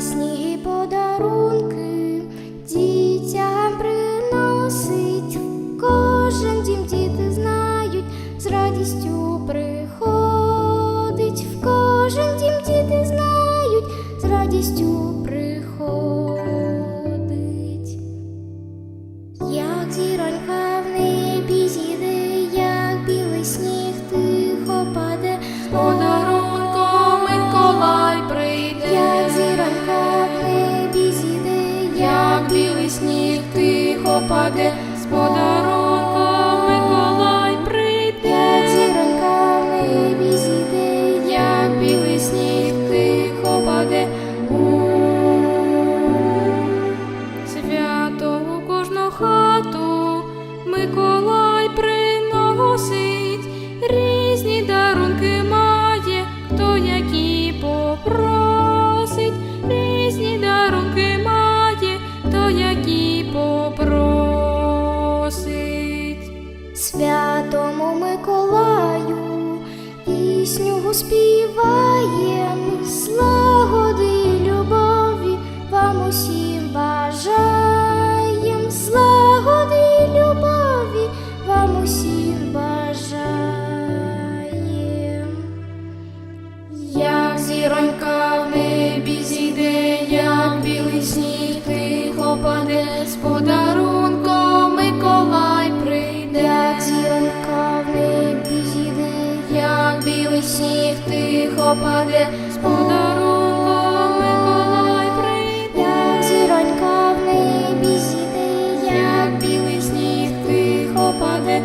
сніги подарунки дітям приносить. Кожен дім діти знають, з радістю приходить. В кожен дім діти знають, з радістю приходить. Тихо з подарунком Миколай прийде, зіронька в небі зійде, як білий сніг тихо паде. У. Свято у кожну хату Миколай приносить, різні дарунки має, хто які попросить, різні дарунки пісню сніг тихо паде, з подарунком Миколай прийде, як зіронька в небі зійде, як білий сніг тихо паде,